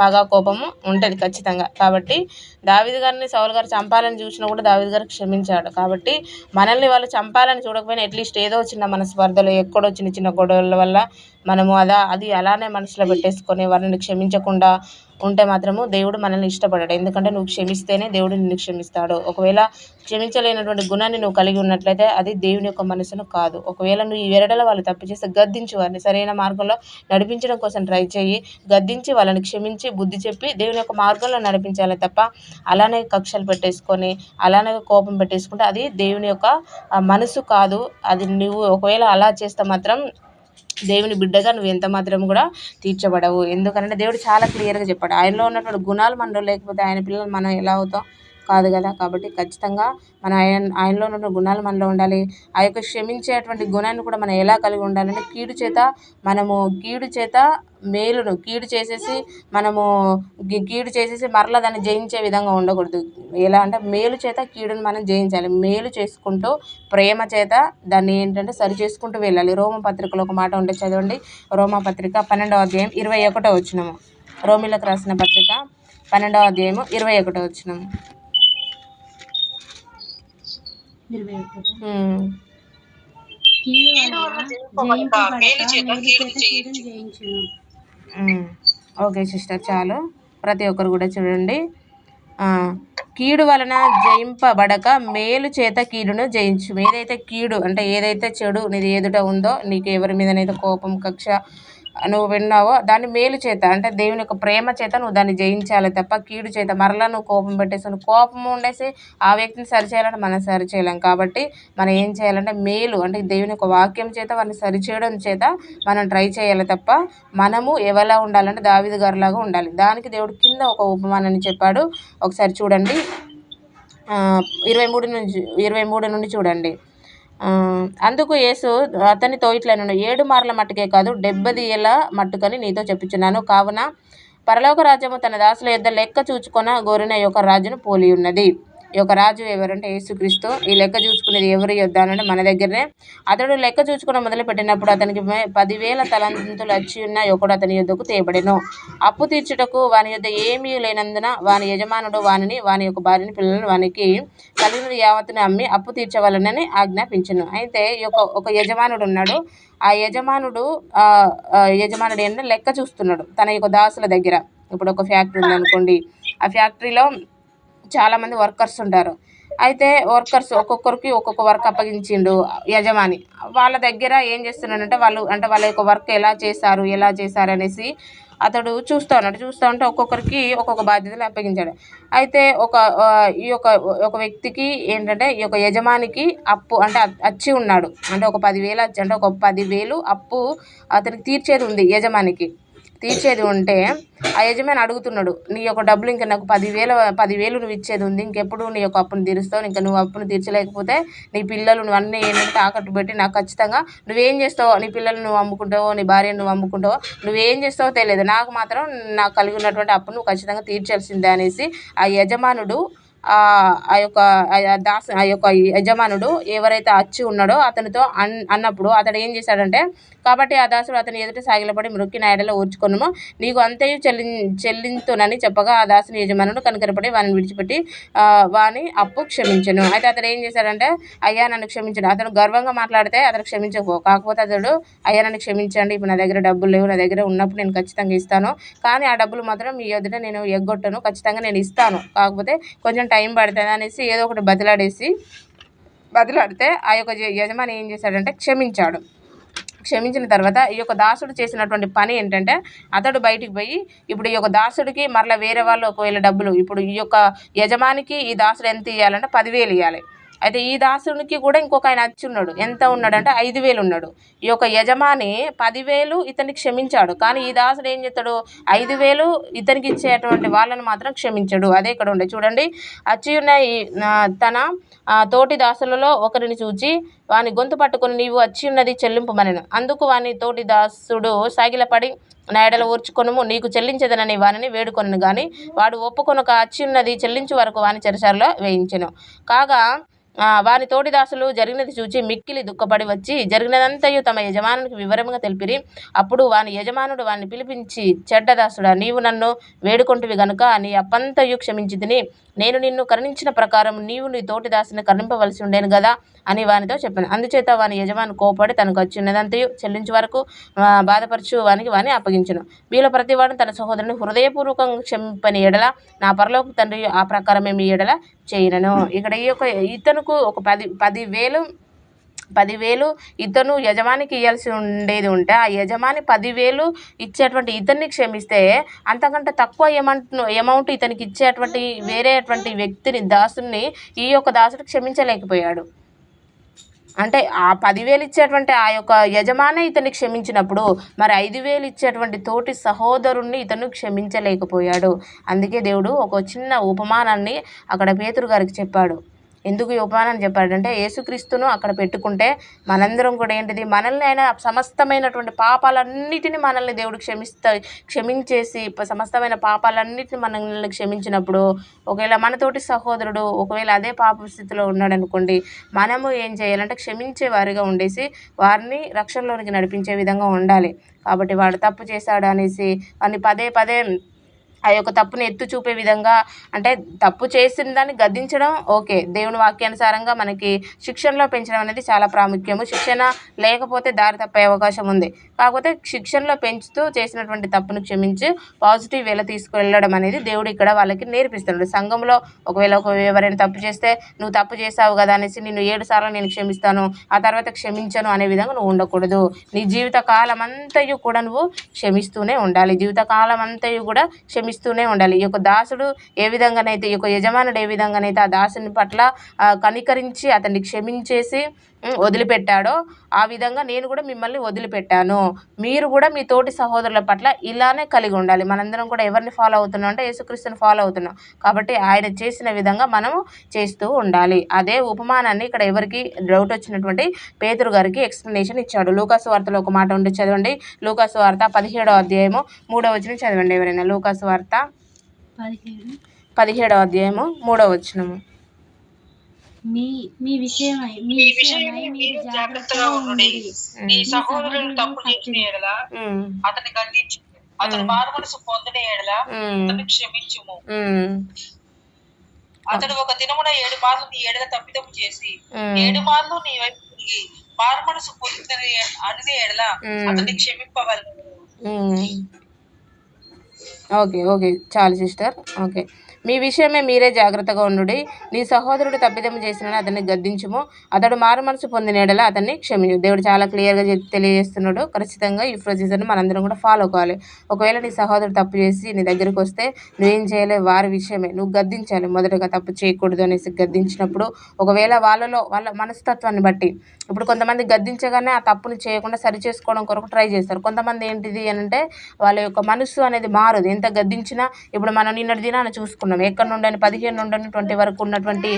పగ కోపము ఉంటుంది ఖచ్చితంగా. కాబట్టి దావీదు గారిని సౌలు గారు చంపాలని చూసినా కూడా దావీదు గారు క్షమించాడు. కాబట్టి మనల్ని వాళ్ళు చంపాలని చూడకపోయినా అట్లీస్ట్ ఏదో చిన్న మన స్పర్ధలు ఎక్కడో చిన్న చిన్న గొడవల వల్ల మనము అదా అది అలానే మనసులో పెట్టేసుకొని వారిని క్షమించకుండా ఉంటే మాత్రము దేవుడు మనల్ని ఇష్టపడాడు. ఎందుకంటే నువ్వు క్షమిస్తేనే దేవుడు నిన్ను క్షమిస్తాడు. ఒకవేళ క్షమించలేనటువంటి గుణాన్ని నువ్వు కలిగి ఉన్నట్లయితే అది దేవుని యొక్క మనసును కాదు. ఒకవేళ నువ్వు ఈ వెరడల వాళ్ళు తప్పు చేస్తే గద్దించి వారిని. సరైన మార్గంలో నడిపించడం కోసం ట్రై చేయి గద్దించి వాళ్ళని క్షమించి బుద్ధి చెప్పి దేవుని యొక్క మార్గంలో నడిపించాలి తప్ప అలానే కక్షలు పెట్టేసుకొని అలానే కోపం పెట్టేసుకుంటే అది దేవుని యొక్క మనసు కాదు. అది నువ్వు ఒకవేళ అలా చేస్తే మాత్రం దేవుని బిడ్డగా నువ్వు ఎంత మాత్రం కూడా తీర్చబడవు. ఎందుకంటే దేవుడు చాలా క్లియర్గా చెప్పాడు. ఆయనలో ఉన్నటువంటి గుణాలు మనలో లేకపోతే ఆయన పిల్లలు మనం ఎలా అవుతాం? కాదు కదా. కాబట్టి ఖచ్చితంగా మన ఆయన ఆయనలో ఉన్న గుణాలు మనలో ఉండాలి. ఆ యొక్క క్షమించేటువంటి గుణాన్ని కూడా మనం ఎలా కలిగి ఉండాలంటే కీడు చేత మనము కీడు చేత మేలును కీడు చేసేసి మనము కీడు చేసేసి మరలా దాన్ని జయించే విధంగా ఉండకూడదు. ఎలా అంటే మేలు చేత కీడును మనం జయించాలి. మేలు చేసుకుంటూ ప్రేమ చేత దాన్ని ఏంటంటే సరి చేసుకుంటూ వెళ్ళాలి. రోమ పత్రికలో ఒక మాట ఉంటే చదవండి. రోమా పత్రిక పన్నెండవ అధ్యాయం ఇరవై ఒకటో వచ్చినము రోమిలకు రాసిన పత్రిక పన్నెండవ అధ్యాయము ఇరవై ఒకటో వచ్చినము ఇరవై ఒకటి ఉమ్. కీడు కీడు వలన వలన జయింపబడక జయింపబడక మేలు చేత మేలు కీడును చేత కీడును జయించు. జయించును మ్మ్. ఓకే సిస్టర్ చాలు. ప్రతి ఒక్కరు కూడా చూడండి. కీడు వలన జయింపబడక మేలు చేత కీడును జయించు ఏదైతే కీడు అంటే ఏదైతే చెడు నీది ఎదుట ఉందో నీకు ఎవరి మీదనైతే కోపం కక్ష నువ్వు విన్నావో దాన్ని మేలు చేత అంటే దేవుని యొక్క ప్రేమ చేత నువ్వు దాన్ని జయించాలి తప్ప కీడు చేత మరలా నువ్వు కోపం పెట్టేసి కోపం ఉండేసి ఆ వ్యక్తిని సరిచేయాలంటే మనం సరిచేయలేం. కాబట్టి మనం ఏం చేయాలంటే మేలు అంటే దేవుని యొక్క వాక్యం చేత వారిని సరిచేయడం చేత మనం ట్రై చేయాలి తప్ప మనము ఎవలా ఉండాలంటే దావిది గారిలాగా ఉండాలి. దానికి దేవుడు కింద ఒక ఉపమానాన్ని చెప్పాడు. ఒకసారి చూడండి. ఇరవై మూడు నుంచి ఇరవై మూడు నుండి చూడండి. అందుకు యేసు అతనితో ఇట్లనను ఏడు మార్ల మట్టుకే కాదు డెబ్బది ఏళ్ళ మట్టుకని నీతో చెప్పుచున్నాను. కావున పరలోక రాజ్యము తన దాసుల యొద్ద లెక్క చూచుకొన గోరిన యొక్క రాజును పోలి ఉన్నది యొక్క రాజు ఎవరంటే యేసుక్రీస్తు. ఈ లెక్క చూసుకునేది ఎవరి? యుద్ధాలంటే మన దగ్గరనే. అతడు లెక్క చూసుకున్న మొదలు పెట్టినప్పుడు అతనికి పదివేల తలంతులు వచ్చి ఉన్న ఒకడు అతని యుద్ధకు తేబడెను అప్పు తీర్చుటకు వాని యుద్ధ ఏమీ లేనందున వాని యజమానుడు వానిని వాని యొక్క భార్యని పిల్లలను వానికి కలిగిన యావత్తుని అమ్మి అప్పు తీర్చవాలనని ఆజ్ఞాపించను. అయితే ఈ యొక్క ఒక యజమానుడు ఉన్నాడు. ఆ యజమానుడు యజమానుడు ఏంటంటే లెక్క చూస్తున్నాడు తన యొక్క దాసుల దగ్గర. ఇప్పుడు ఒక ఫ్యాక్టరీ ఉందనుకోండి. ఆ ఫ్యాక్టరీలో చాలామంది వర్కర్స్ ఉంటారు. అయితే వర్కర్స్ ఒక్కొక్కరికి ఒక్కొక్క వర్క్ అప్పగించిండు యజమాని. వాళ్ళ దగ్గర ఏం చేస్తున్నాడంటే వాళ్ళు అంటే వాళ్ళ యొక్క వర్క్ ఎలా చేశారు ఎలా చేశారు అనేసి అతడు చూస్తూ ఉన్నాడు. చూస్తూ ఉంటే ఒక్కొక్కరికి ఒక్కొక్క బాధ్యతలు అప్పగించాడు. అయితే ఒక ఈ యొక్క ఒక వ్యక్తికి ఏంటంటే ఈ యొక్క యజమానికి అప్పు అంటే అచ్చి ఉన్నాడు. అంటే ఒక పదివేలు అచ్చి అంటే ఒక పదివేలు అప్పు అతనికి తీర్చేది ఉంది యజమానికి. తీర్చేది ఉంటే ఆ యజమాని అడుగుతున్నాడు నీ యొక్క డబ్బులు ఇంకా నాకు పదివేల పదివేలు నువ్వు ఇచ్చేది ఉంది ఇంకెప్పుడు నీ యొక్క అప్పును తీరుస్తావు ఇంకా నువ్వు అప్పును తీర్చలేకపోతే నీ పిల్లలు నువ్వు అన్నీ ఏంటంటే తాకట్టు పెట్టి నాకు ఖచ్చితంగా నువ్వేం చేస్తావో నీ పిల్లలు నువ్వు అమ్ముకుంటావో నీ భార్యను నువ్వు అమ్ముకుంటావో నువ్వేం చేస్తావో తెలియదు. నాకు మాత్రం నాకు కలిగి ఉన్నటువంటి అప్పును నువ్వు ఖచ్చితంగా తీర్చాల్సిందే అనేసి ఆ యజమానుడు ఆ ఆ యొక్క ఆ దాస ఆ యొక్క యజమానుడు ఎవరైతే అచ్చి ఉన్నాడో అతనితో అన్ అన్నప్పుడు అతడు ఏం చేశాడంటే కాబట్టి ఆ దాసుడు అతని ఎదుట సాగిలపడి మృక్కి నాయడలో ఊర్చుకొనుము. నీకు అంతయు చెల్లి చెల్లింతునని చెప్పగా ఆ దాసుని యజమానుడు కనుకరపడి వాని విడిచిపెట్టి వాని అప్పు క్షమించను. అయితే అతడు ఏం చేశాడంటే అయ్యా నన్ను క్షమించడు. అతను గర్వంగా మాట్లాడితే అతను క్షమించకపో కాకపోతే అతడు అయ్యా నన్ను క్షమించండి. ఇప్పుడు నా దగ్గర డబ్బులు లేవు. నా దగ్గర ఉన్నప్పుడు నేను ఖచ్చితంగా ఇస్తాను. కానీ ఆ డబ్బులు మాత్రం మీ ఎదుట నేను ఎగ్గొట్టను. ఖచ్చితంగా నేను ఇస్తాను. కాకపోతే కొంచెం టైం పడుతుంది అనేసి ఏదో ఒకటి బదిలాడేసి బదిలాడితే ఆ యొక్క యజమాని ఏం చేశాడంటే క్షమించాడు. క్షమించిన తర్వాత ఈ యొక్క దాసుడు చేసినటువంటి పని ఏంటంటే అతడు బయటికి పోయి ఇప్పుడు ఈ యొక్క దాసుడికి మరలా వేరే వాళ్ళు ఒకవేళ డబ్బులు ఇప్పుడు ఈ యొక్క యజమానికి ఈ దాసుడు ఎంత ఇవ్వాలంటే పదివేలు ఇవ్వాలి అయితే ఈ దాసునికి కూడా ఇంకొక ఆయన వచ్చి ఉన్నాడు. ఎంత ఉన్నాడు అంటే ఐదు వేలు ఉన్నాడు. ఈ యొక్క యజమాని పదివేలు ఇతనికి క్షమించాడు. కానీ ఈ దాసుడు ఏం చేస్తాడు? ఐదు వేలు ఇతనికి ఇచ్చేటువంటి వాళ్ళని మాత్రం క్షమించడు. అదే ఇక్కడ ఉండే. చూడండి. వచ్చి ఉన్న ఈ తన ఆ, తోటి దాసులలో ఒకరిని చూచి వాని గొంతు పట్టుకొని నీవు వచ్చి ఉన్నది చెల్లింపుమనెను అందుకు వాని తోటి దాసుడు సాగిలపడి నా ఎడల ఊర్చుకొనుము. నీకు చెల్లించదనని వానిని వేడుకొను కానీ వాడు ఒప్పుకొనక వచ్చి ఉన్నది చెల్లించు వరకు వాని చెరసాలలో వేయించెను. కాగా వారి వాని తోటి దాసులు జరిగినది చూచి మిక్కిలి దుఃఖపడి వచ్చి జరిగినదంతయు తమ యజమానునికి వివరంగా తెలిపిరి. అప్పుడు వాని యజమానుడు వాని పిలిపించి చెడ్డదాసుడా నీవు నన్ను వేడుకొంటివి గనుక నీ అప్పంతయు క్షమించి తిని నేను నిన్ను కరుణించిన ప్రకారం నీవు నీ తోటి దాసుని కరుణింపవలసి ఉండేను కదా అని వానితో చెప్పాను. అందుచేత వాని యజమాని కోపడి తనకు వచ్చి ఉన్నదంతయు చెల్లించు వరకు బాధపరచు వానికి వాని అప్పగించను. వీళ్ళ ప్రతివాడు తన సహోదరుని హృదయపూర్వకంగా క్షమింపని ఎడల నా పరలోక తండ్రి ఆ ప్రకారమే మీ ఎడల చేయనను. ఇక్కడ ఈ యొక్క ఇతనుకు ఒక పది పదివేలు పదివేలు ఇతను యజమానికి ఇవ్వాల్సి ఉండేది ఉంటే ఆ యజమాని పదివేలు ఇచ్చేటువంటి ఇతన్ని క్షమిస్తే అంతకంటే తక్కువ అమౌంట్ అమౌంట్ ఇతనికి ఇచ్చేటువంటి వేరేటువంటి వ్యక్తిని దాసుని ఈ యొక్క దాసుడు క్షమించలేకపోయాడు. అంటే ఆ పదివేలు ఇచ్చేటువంటి ఆ యొక్క యజమాని ఇతన్ని క్షమించినప్పుడు మరి ఐదు వేలు ఇచ్చేటువంటి తోటి సహోదరుణ్ణి ఇతను క్షమించలేకపోయాడు. అందుకే దేవుడు ఒక చిన్న ఉపమానాన్ని అక్కడ పేతురు గారికి చెప్పాడు. ఎందుకు ఈ ఉపమానం చెప్పాడంటే యేసుక్రీస్తును అక్కడ పెట్టుకుంటే మనందరం కూడా ఏంటిది? మనల్ని ఆయన సమస్తమైనటువంటి పాపాలన్నిటిని మనల్ని దేవుడు క్షమిస్తా క్షమించేసి సమస్తమైన పాపాలన్నిటిని మనల్ని క్షమించినప్పుడు ఒకవేళ మనతోటి సహోదరుడు ఒకవేళ అదే పాప స్థితిలో ఉన్నాడు అనుకోండి మనము ఏం చేయాలంటే క్షమించే వారిగా ఉండేసి వారిని రక్షణలోనికి నడిపించే విధంగా ఉండాలి. కాబట్టి వాడు తప్పు చేశాడు అనేసి వాడిని పదే పదే ఆ యొక్క తప్పుని ఎత్తు చూపే విధంగా అంటే తప్పు చేసిన దాన్ని గద్దించడం ఓకే దేవుని వాక్యానుసారంగా మనకి శిక్షణలో పెంచడం అనేది చాలా ప్రాముఖ్యము. శిక్షణ లేకపోతే దారి తప్పే అవకాశం ఉంది. కాకపోతే శిక్షణలో పెంచుతూ చేసినటువంటి తప్పును క్షమించి పాజిటివ్ వేలో తీసుకువెళ్ళడం అనేది దేవుడు ఇక్కడ వాళ్ళకి నేర్పిస్తున్నాడు. సంఘంలో ఒకవేళ ఒక ఎవరైనా తప్పు చేస్తే నువ్వు తప్పు చేసావు కదా అనేసి నేను ఏడు సార్లు నేను క్షమిస్తాను ఆ తర్వాత క్షమించను అనే విధంగా నువ్వు ఉండకూడదు. నీ జీవిత కాలం అంతయు కూడా నువ్వు క్షమిస్తూనే ఉండాలి. జీవిత కాలం అంతయు కూడా క్షమిస్తూనే ఉండాలి. ఈ యొక్క దాసుడు ఏ విధంగానైతే ఈ యొక్క యజమానుడు ఏ విధంగానైతే ఆ దాసుని పట్ల కనికరించి అతన్ని క్షమించేసి వదిలిపెట్టాడో ఆ విధంగా నేను కూడా మిమ్మల్ని వదిలిపెట్టాను. మీరు కూడా మీ తోటి సహోదరుల పట్ల ఇలానే కలిగి ఉండాలి. మనందరం కూడా ఎవరిని ఫాలో అవుతున్నాం అంటే యేసుక్రీస్తుని ఫాలో అవుతున్నాం. కాబట్టి ఆయన చేసిన విధంగా మనము చేస్తూ ఉండాలి. అదే ఉపమానాన్ని ఇక్కడ ఎవరికి డౌట్ వచ్చినటువంటి పేతురు గారికి ఎక్స్ప్లెనేషన్ ఇచ్చాడు. లూకాసు వార్తలో ఒక మాట ఉండి చదవండి. లూకాసు వార్త పదిహేడవ అధ్యాయము మూడవ వచనం చదవండి ఎవరైనా. లూకాసు వార్త పదిహేడు. పదిహేడవ అధ్యాయము మూడవ వచనము. మీ మీ విషయమై మీ విషయమై మీరు జాగ్రత్తగా ఉండండి నీ సహోదరుడు తప్పు చేసిన ఎడల అతని గద్దించు అతను మారు మనసు పొందిన ఎడల అతను క్షమించుము. అతడు ఒక దినమున ఏడు మార్లు నీ ఎడల తప్పిదము చేసి. ఏడు మార్లు నీ వైపు తిరిగి మారు మనసు పొందిన అని ఎడల. అతన్ని క్షమింపవలను. Okay okay. చాలు సిస్టర్. ఓకే. మీ విషయమే మీరే జాగ్రత్తగా ఉండుడి. నీ సహోదరుడు తప్పిదం చేసిన అతన్ని గద్దించుము. అతడు మారు మనసు పొందిన ఎడల అతన్ని క్షమించు. దేవుడు చాలా క్లియర్గా తెలియజేస్తున్నాడు. ఖచ్చితంగా ఈ ప్రొసీజర్ని మనందరం కూడా ఫాలో కావాలి. ఒకవేళ నీ సహోదరుడు తప్పు చేసి నీ దగ్గరికి వస్తే నువ్వేం చేయలే? వారి విషయమే. నువ్వు గద్దించాలి. మొదటగా తప్పు చేయకూడదు అనేసి గద్దించినప్పుడు ఒకవేళ వాళ్ళలో వాళ్ళ మనస్తత్వాన్ని బట్టి ఇప్పుడు కొంతమంది గద్దించగానే ఆ తప్పుని చేయకుండా సరి చేసుకోవడం కొరకు ట్రై చేస్తారు. కొంతమంది ఏంటిది అని అంటే వాళ్ళ యొక్క మనసు అనేది మారదు. ఎంత గద్దించినా ఇప్పుడు మనం నిన్నటి దినాన్ని చూసుకున్నాం. ఎక్కడ నుండి పదిహేను నుండి ట్వంటీ వరకు ఉన్నటువంటి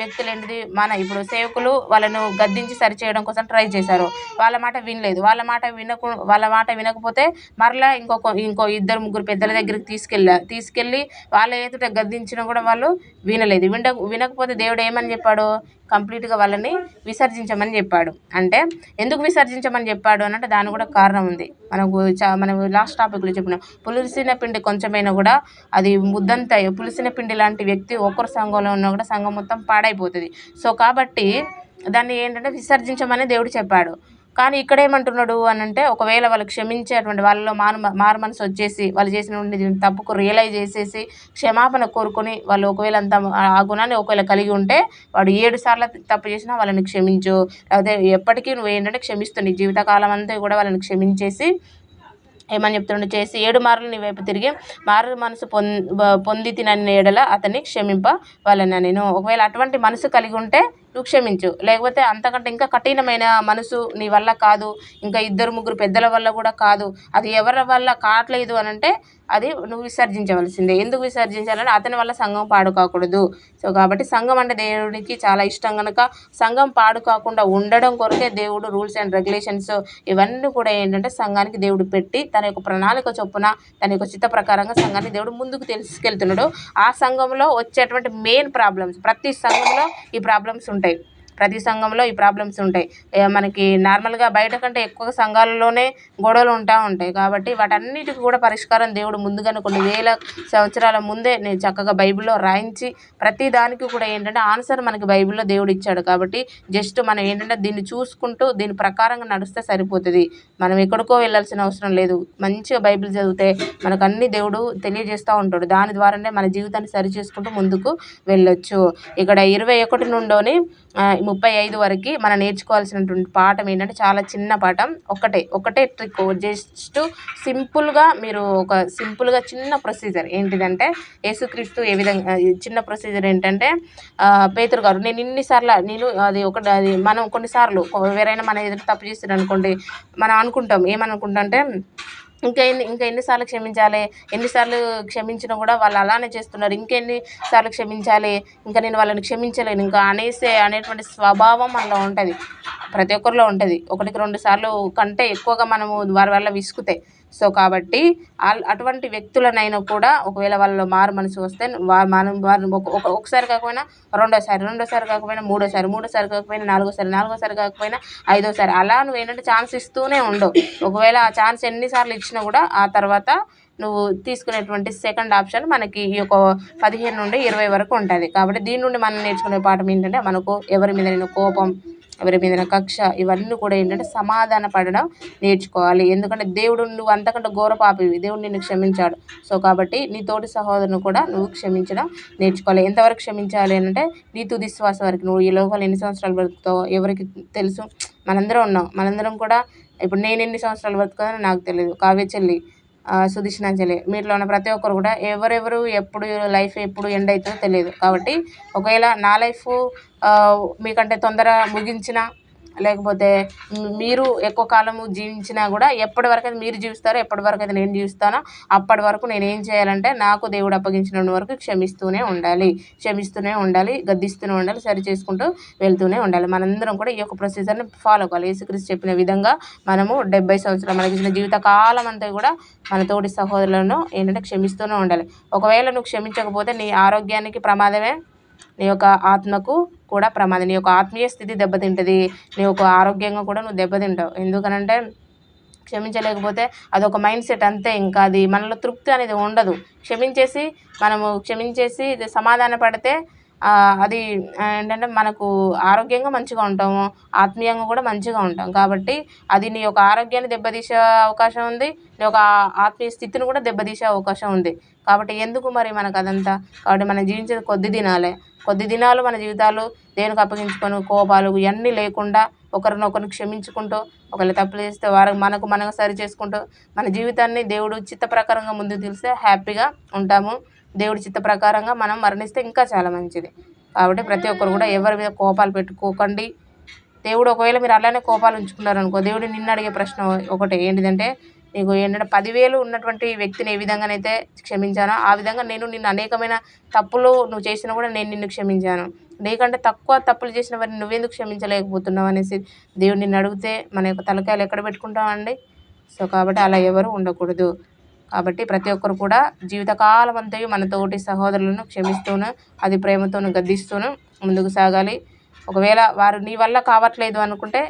వ్యక్తులు ఏంటిది? మన ఇప్పుడు సేవకులు వాళ్ళను గద్దించి సరి చేయడం కోసం ట్రై చేశారు. వాళ్ళ మాట వినలేదు. వాళ్ళ మాట వినకు వాళ్ళ మాట వినకపోతే మరలా ఇంకొక ఇంకో ఇద్దరు ముగ్గురు పెద్దల దగ్గరికి తీసుకెళ్ళా తీసుకెళ్ళి వాళ్ళ ఎదుట గద్దించినా కూడా వాళ్ళు వినలేదు. వినకపోతే దేవుడు ఏమని చెప్పాడు? కంప్లీట్గా వాళ్ళని విసర్జించమని చెప్పాడు. అంటే ఎందుకు విసర్జించమని చెప్పాడు అని అంటే దాని కూడా కారణం ఉంది. మనకు చా మనం లాస్ట్ టాపిక్లో చెప్పిన. పులిసిన పిండి కొంచెమైనా కూడా అది ముద్దంత పులిసిన పిండి లాంటి వ్యక్తి ఒక్కరు సంఘంలో ఉన్నా కూడా సంఘం మొత్తం పాడైపోతుంది. సో కాబట్టి దాన్ని ఏంటంటే విసర్జించమని దేవుడు చెప్పాడు. కానీ ఇక్కడ ఏమంటున్నాడు అని అంటే ఒకవేళ వాళ్ళు క్షమించేటువంటి వాళ్ళలో మారు మారు మనసు వచ్చేసి వాళ్ళు చేసిన తప్పుకు రియలైజ్ చేసేసి క్షమాపణ కోరుకొని వాళ్ళు ఒకవేళ అంత ఆ గుణాన్ని ఒకవేళ కలిగి ఉంటే వాడు ఏడు సార్లు తప్పు చేసినా వాళ్ళని క్షమించు. లేకపోతే ఎప్పటికీ నువ్వు ఏంటంటే క్షమిస్తు నీ జీవితకాలం అంతా కూడా వాళ్ళని క్షమించేసి ఏమని చెప్తుండే చేసి ఏడు మార్లు నీ వైపు తిరిగి మారు మనసు పొంది పొంది తినని ఎడల అతన్ని క్షమింప వాళ్ళని నేను ఒకవేళ అటువంటి మనసు కలిగి ఉంటే నువ్వు క్షమించు. లేకపోతే అంతకంటే ఇంకా కఠినమైన మనసు నీ వల్ల కాదు. ఇంకా ఇద్దరు ముగ్గురు పెద్దల వల్ల కూడా కాదు. అది ఎవరి వల్ల కావట్లేదు అని అంటే అది నువ్వు విసర్జించవలసిందే. ఎందుకు విసర్జించాలంటే అతని వల్ల సంఘం పాడు కాకూడదు. సో కాబట్టి సంఘం అంటే దేవుడికి చాలా ఇష్టం కనుక సంఘం పాడు కాకుండా ఉండడం కొరకే దేవుడు రూల్స్ అండ్ రెగ్యులేషన్స్ ఇవన్నీ కూడా ఏంటంటే సంఘానికి దేవుడు పెట్టి తన యొక్క ప్రణాళిక చొప్పున తన యొక్క చిత్త ప్రకారంగా సంఘాన్ని దేవుడు ముందుకు తీసుకెళ్తున్నాడు. ఆ సంఘంలో వచ్చేటువంటి మెయిన్ ప్రాబ్లమ్స్ ప్రతి సంఘంలో ఈ ప్రాబ్లమ్స్ ఉంటాయి. ప్రతి సంఘంలో ఈ ప్రాబ్లమ్స్ ఉంటాయి. మనకి నార్మల్గా బయట కంటే ఎక్కువ సంఘాలలోనే గొడవలు ఉంటా ఉంటాయి. కాబట్టి వాటన్నిటికి కూడా పరిష్కారం దేవుడు ముందుగానే కొన్ని వేల సంవత్సరాల ముందే నేను చక్కగా బైబిల్లో రాయించి ప్రతి దానికి కూడా ఏంటంటే ఆన్సర్ మనకి బైబిల్లో దేవుడు ఇచ్చాడు. కాబట్టి జస్ట్ మనం ఏంటంటే దీన్ని చూసుకుంటూ దీని ప్రకారంగా నడిస్తే సరిపోతుంది. మనం ఎక్కడికో వెళ్ళాల్సిన అవసరం లేదు. మంచిగా బైబిల్ చదివితే మనకు అన్ని దేవుడు తెలియజేస్తూ ఉంటాడు. దాని ద్వారానే మన జీవితాన్ని సరి చేసుకుంటూ ముందుకు వెళ్ళొచ్చు. ఇక్కడ ఇరవై ఒకటి నుండోని ముప్పై ఐదు వరకు మనం నేర్చుకోవాల్సినటువంటి పాఠం ఏంటంటే చాలా చిన్న పాఠం. ఒకటే ఒకటే ట్రిక్ జస్ట్ సింపుల్గా మీరు ఒక సింపుల్గా చిన్న ప్రొసీజర్ ఏంటిదంటే యేసుక్రీస్తు ఏ విధంగా చిన్న ప్రొసీజర్ ఏంటంటే పేతురు గారు నేను ఇన్నిసార్లు నేను అది ఒకటి అది మనం కొన్నిసార్లు ఎవరైనా మన ఎదురు తప్పు చేస్తారు అనుకోండి మనం అనుకుంటాం ఏమనుకుంటాం అంటే ఇంకా ఎన్ని ఇంకా ఎన్నిసార్లు క్షమించాలి? ఎన్నిసార్లు క్షమించినా కూడా వాళ్ళు అలానే చేస్తున్నారు. ఇంకెన్నిసార్లు క్షమించాలి? ఇంకా నేను వాళ్ళని క్షమించలేను. ఇంకా అనేసే అనేటువంటి స్వభావం మనలో ఉంటుంది. ప్రతి ఒక్కరిలో ఉంటుంది. ఒకటికి రెండు సార్లు కంటే ఎక్కువగా మనము వారి వల్ల విసుకుతాయి సో కాబట్టి అటువంటి వ్యక్తులనైనా కూడా ఒకవేళ వాళ్ళలో మారు మనసు వస్తే మనం వారిని ఒక ఒకసారి కాకపోయినా రెండోసారి రెండోసారి కాకపోయినా మూడోసారి మూడోసారి కాకపోయినా నాలుగోసారి నాలుగోసారి కాకపోయినా ఐదోసారి. అలా నువ్వు ఏంటంటే ఛాన్స్ ఇస్తూనే ఉండవు. ఒకవేళ ఆ ఛాన్స్ ఎన్నిసార్లు ఇచ్చినా కూడా ఆ తర్వాత నువ్వు తీసుకునేటువంటి సెకండ్ ఆప్షన్ మనకి ఈ యొక్క పదిహేను నుండి ఇరవై వరకు ఉంటుంది. కాబట్టి దీని నుండి మనం నేర్చుకునే పాఠం ఏంటంటే మనకు ఎవరి మీద కోపం ఎవరి మీద కక్ష ఇవన్నీ కూడా ఏంటంటే సమాధాన పడడం నేర్చుకోవాలి. ఎందుకంటే దేవుడు నువ్వు అంతకంటే ఘోర పాపివి. దేవుడు నిన్ను క్షమించాడు. సో కాబట్టి నీ తోటి సహోదరుని కూడా నువ్వు క్షమించడం నేర్చుకోవాలి. ఎంతవరకు క్షమించాలి అంటే నీ తుది శ్వాస వరకు. నువ్వు ఈ లోకాలు ఎన్ని సంవత్సరాలు బ్రతుకుతావో ఎవరికి తెలుసు? మనందరం ఉన్నాం. మనందరం కూడా ఇప్పుడు నేను ఎన్ని సంవత్సరాలు బ్రతుకుతానో నాకు తెలియదు. కావ్య చెల్లి ఆ, చెల్లి మీలో ఉన్న ప్రతి ఒక్కరు కూడా ఎవరెవరు ఎప్పుడు లైఫ్ ఎప్పుడు ఎండ్ అవుతుందో తెలియదు. కాబట్టి ఒకవేళ నా లైఫ్ మీకంటే తొందర ముగించిన లేకపోతే మీరు ఎక్కువ కాలము జీవించినా కూడా ఎప్పటి వరకు అయితే మీరు జీవిస్తారో ఎప్పటి వరకు అయితే నేను జీవిస్తానో అప్పటి వరకు నేను ఏం చేయాలంటే నాకు దేవుడు అప్పగించిన వరకు క్షమిస్తూనే ఉండాలి. క్షమిస్తూనే ఉండాలి గద్దిస్తూనే ఉండాలి సరి చేసుకుంటూ వెళ్తూనే ఉండాలి. మనందరం కూడా ఈ యొక్క ప్రొసీజర్ని ఫాలో అవ్వాలి. యేసుక్రీస్తు చెప్పిన విధంగా మనము డెబ్బై సంవత్సరాలు మనకి ఇచ్చిన జీవిత కాలం అంతా కూడా మన తోటి సహోదరులను ఏంటంటే క్షమిస్తూనే ఉండాలి. ఒకవేళ నువ్వు క్షమించకపోతే నీ ఆరోగ్యానికి ప్రమాదమే. నీ యొక్క ఆత్మకు కూడా ప్రమాదం. నీ యొక్క ఆత్మీయ స్థితి దెబ్బతింటుంది. నీ యొక్క ఆరోగ్యంగా కూడా నువ్వు దెబ్బతింటావు. ఎందుకనంటే క్షమించలేకపోతే అదొక మైండ్ సెట్ అంతే. ఇంకా అది మనలో తృప్తి అనేది ఉండదు. క్షమించేసి మనము క్షమించేసి ఇది సమాధాన పడితే అది ఏంటంటే మనకు ఆరోగ్యంగా మంచిగా ఉంటాము ఆత్మీయంగా కూడా మంచిగా ఉంటాం. కాబట్టి అది నీ యొక్క ఆరోగ్యాన్ని దెబ్బతీసే అవకాశం ఉంది నీ యొక్క ఆత్మీయ స్థితిని కూడా దెబ్బతీసే అవకాశం ఉంది. కాబట్టి ఎందుకు మరి మనకు అదంతా? కాబట్టి మనం జీవించేది కొద్ది దినాలే. కొద్ది దినాలు మన జీవితాలు దేనికి అప్పగించుకొని? కోపాలు ఇవన్నీ లేకుండా ఒకరినొకరిని క్షమించుకుంటూ ఒకవేళ తప్పులు చేస్తే వారు మనకు మనకు సరి చేసుకుంటూ మన జీవితాన్ని దేవుడు చిత్త ప్రకారంగా ముందుకు తెలిస్తే హ్యాపీగా ఉంటాము. దేవుడి చిత్త ప్రకారంగా మనం మరణిస్తే ఇంకా చాలా మంచిది. కాబట్టి ప్రతి ఒక్కరు కూడా ఎవరి మీద కోపాలు పెట్టుకోకండి. దేవుడు ఒకవేళ మీరు అలానే కోపాలు ఉంచుకున్నారు అనుకో దేవుడు నిన్న అడిగే ప్రశ్న ఒకటే ఏంటిదంటే నీకు ఏంటంటే పదివేలు ఉన్నటువంటి వ్యక్తిని ఏ విధంగానైతే క్షమించానో ఆ విధంగా నేను నిన్ను అనేకమైన తప్పులు నువ్వు చేసినా కూడా నేను నిన్ను క్షమించాను. నీకంటే తక్కువ తప్పులు చేసిన వారిని నువ్వెందుకు క్షమించలేకపోతున్నావు అనేసి దేవుడు నిన్ను అడిగితే మన యొక్క తలకాయలు ఎక్కడ పెట్టుకుంటామండి? సో కాబట్టి అలా ఎవరు ఉండకూడదు. కాబట్టి ప్రతి ఒక్కరు కూడా జీవితకాలం అంతయు మన తోటి సహోదరులను క్షమిస్తూను అది ప్రేమతోను గద్దిస్తూను ముందుకు సాగాలి. ఒకవేళ వారు నీ వల్ల కావట్లేదు అనుకుంటే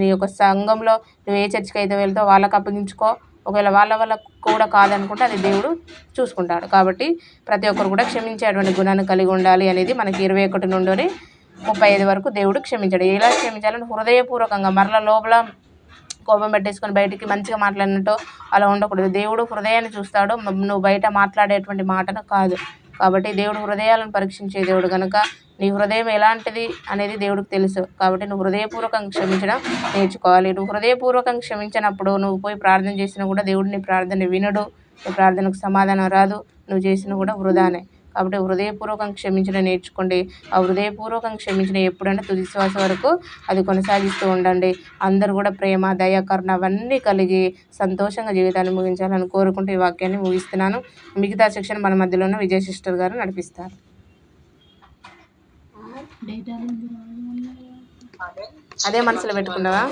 నీ యొక్క సంఘంలో నువ్వు ఏ చర్చికి అయితే వెళ్తావు వాళ్ళకి అప్పగించుకో. ఒకవేళ వాళ్ళ వల్ల కూడా కాదనుకుంటే అది దేవుడు చూసుకుంటాడు. కాబట్టి ప్రతి ఒక్కరు కూడా క్షమించేటువంటి గుణాన్ని కలిగి ఉండాలి అనేది మనకి ఇరవై ఒకటి నుండి ముప్పై ఐదు వరకు దేవుడు క్షమించాడు. ఎలా క్షమించాలని హృదయపూర్వకంగా మరల లోపల కోపం పెట్టేసుకొని బయటికి మంచిగా మాట్లాడినట్టు అలా ఉండకూడదు. దేవుడు హృదయాన్ని చూస్తాడు. నువ్వు బయట మాట్లాడేటువంటి మాటను కాదు. కాబట్టి దేవుడు హృదయాలను పరీక్షించే దేవుడు కనుక నీ హృదయం ఎలాంటిది అనేది దేవుడికి తెలుసు. కాబట్టి నువ్వు హృదయపూర్వకంగా క్షమించడం నేర్చుకోవాలి. నువ్వు హృదయపూర్వకంగా క్షమించినప్పుడు నువ్వు పోయి ప్రార్థన చేసినా కూడా దేవుడిని ప్రార్థన వినడు. నీ ప్రార్థనకు సమాధానం రాదు. నువ్వు చేసినా కూడా వృధానే. కాబట్టి హృదయపూర్వకంగా క్షమించడం నేర్చుకోండి. ఆ హృదయపూర్వకంగా క్షమించడం ఎప్పుడంటే తుది శ్వాస వరకు అది కొనసాగిస్తూ ఉండండి. అందరూ కూడా ప్రేమ దయ కరుణ అవన్నీ కలిగి సంతోషంగా జీవితాన్ని ముగించాలని కోరుకుంటూ ఈ వాక్యాన్ని ముగిస్తున్నాను. మిగతా సెక్షన్ మన మధ్యలో ఉన్న విజయ సిస్టర్ గారు నడిపిస్తారు. అదే మనసులో పెట్టుకున్నావా?